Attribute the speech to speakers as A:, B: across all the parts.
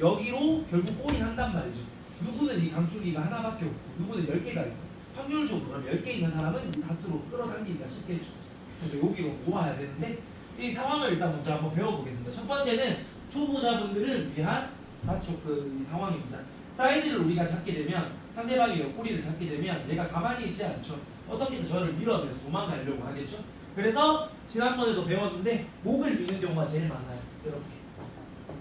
A: 여기로 결국 골이 한단 말이죠. 누구는 이 강줄기가 하나밖에 없고 누구는 10개가 있어. 확률적으로 그럼 10개 있는 사람은 이 다스로 끌어당기기가 쉽겠죠. 그래서 여기로 모아야 되는데 이 상황을 일단 먼저 한번 배워보겠습니다. 첫 번째는 초보자분들을 위한 다스 초크 이 상황입니다. 사이드를 우리가 잡게 되면 상대방의 옆구리를 잡게 되면 얘가 가만히 있지 않죠. 어떻게든 저를 밀어내서 도망가려고 하겠죠. 그래서 지난번에도 배웠는데 목을 미는 경우가 제일 많아요. 이렇게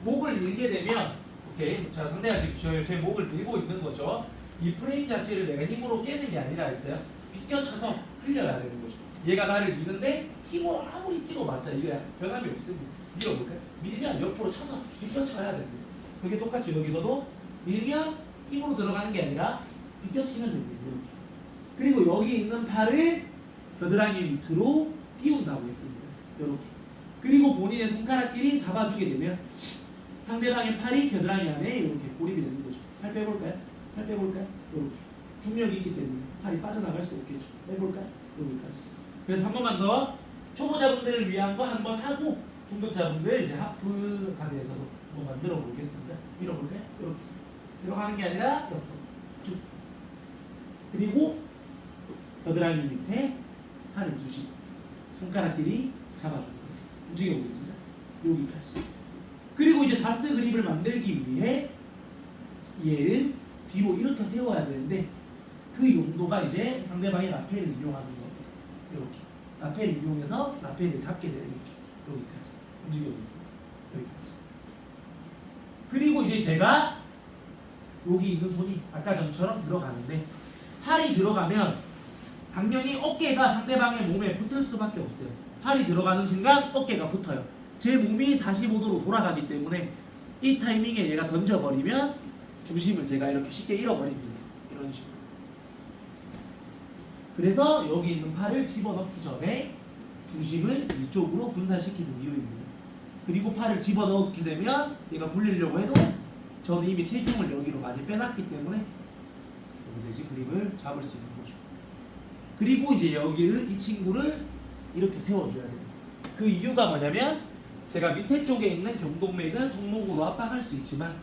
A: 목을 밀게 되면 오케이 자 상대가 지금 저, 제 목을 밀고 있는 거죠. 이 프레임 자체를 내가 힘으로 깨는 게 아니라 했어요. 비껴쳐서 흘려야 되는 거죠. 얘가 나를 미는데 힘으로 아무리 찍어봤자 이게 변함이 없습니다. 밀어볼까요? 밀면 옆으로 쳐서 비껴쳐야 됩니다. 그게 똑같죠. 여기서도 밀면 힘으로 들어가는 게 아니라 비껴치면 됩니다. 이렇게. 그리고 여기 있는 팔을 겨드랑이 밑으로 띄운다고 했습니다. 이렇게. 그리고 본인의 손가락끼리 잡아주게 되면 상대방의 팔이 겨드랑이 안에 이렇게 고립이 되는 거죠. 팔 빼볼까요? 팔 빼볼까요? 이렇게. 중력이 있기 때문에 팔이 빠져나갈 수 없겠죠. 빼볼까요? 여기까지. 그래서 한 번만 더 초보자분들을 위한 거 한 번 하고 중급자분들 이제 하프 가드에서도 한번 만들어 보겠습니다. 밀어볼까요? 이렇게. 들어가는 게 아니라 옆으로 쭉. 그리고 겨드랑이 밑에 팔을 주시고 손가락끼리 잡아주고 움직여 보겠습니다. 여기까지. 그리고 이제 다스 그립을 만들기 위해 얘를 뒤로 이렇게 세워야 되는데 그 용도가 이제 상대방의 라페를 이용하는 거예요. 이렇게 라페를 이용해서 라페를 잡게 되는 거죠. 여기까지 움직여 보겠습니다. 여기까지. 그리고 이제 제가 여기 있는 손이 아까 전처럼 들어가는데 팔이 들어가면 당연히 어깨가 상대방의 몸에 붙을 수밖에 없어요. 팔이 들어가는 순간 어깨가 붙어요. 제 몸이 45도로 돌아가기 때문에 이 타이밍에 얘가 던져버리면 중심을 제가 이렇게 쉽게 잃어버립니다. 이런 식으로. 그래서 여기 있는 팔을 집어넣기 전에 중심을 이쪽으로 분산시키는 이유입니다. 그리고 팔을 집어넣게 되면 얘가 불리려고 해도 저는 이미 체중을 여기로 많이 빼놨기 때문에 여기서 이제 그립을 잡을 수 있는 거죠. 그리고 이제 여기를 이 친구를 이렇게 세워줘야 됩니다. 그 이유가 뭐냐면 제가 밑에 쪽에 있는 경동맥은 손목으로 압박할 수 있지만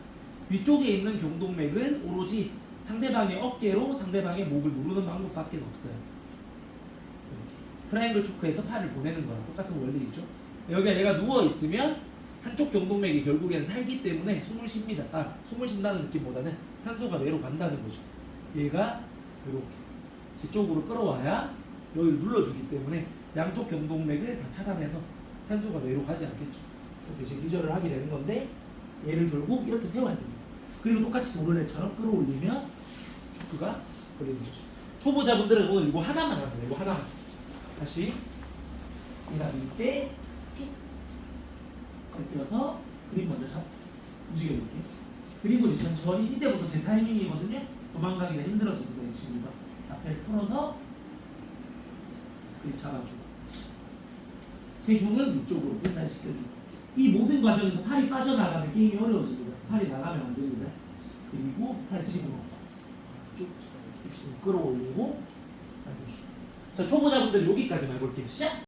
A: 위쪽에 있는 경동맥은 오로지 상대방의 어깨로 상대방의 목을 누르는 방법밖에 없어요. 이렇게 트라이앵글 초크에서 팔을 보내는 거랑 똑같은 원리이죠. 여기가 얘가 누워 있으면 한쪽 경동맥이 결국엔 살기 때문에 숨을 쉽니다. 아, 숨을 쉰다는 느낌보다는 산소가 뇌로 간다는 거죠. 얘가 이렇게 제 쪽으로 끌어와야 여기를 눌러주기 때문에 양쪽 경동맥을 다 차단해서 산소가 뇌로 가지 않겠죠. 그래서 이제 기절을 하게 되는 건데 얘를 결국 이렇게 세워야 됩니다. 그리고 똑같이 도르래처럼 끌어올리면 초크가 걸리는 거죠. 초보자분들은 오늘 이거 하나만 합니다. 이거 하나만. 다시 얘가 밑에 쭉 벗겨서 그림 먼저 잡 움직여볼게요. 그리고 이제 천천히 이때부터 제 타이밍이거든요. 도망가기가 힘들어집니다. 이 친구가 앞에 풀어서 그림 잡아주고 체중은 위쪽으로 분산시켜주고 이 모든 과정에서 팔이 빠져나가면 게임이 어려워집니다. 팔이 나가면 안 됩니다. 그리고 팔 집어넣고 쭉 끌어올리고 자 초보자분들 여기까지만 해볼게요. 시작!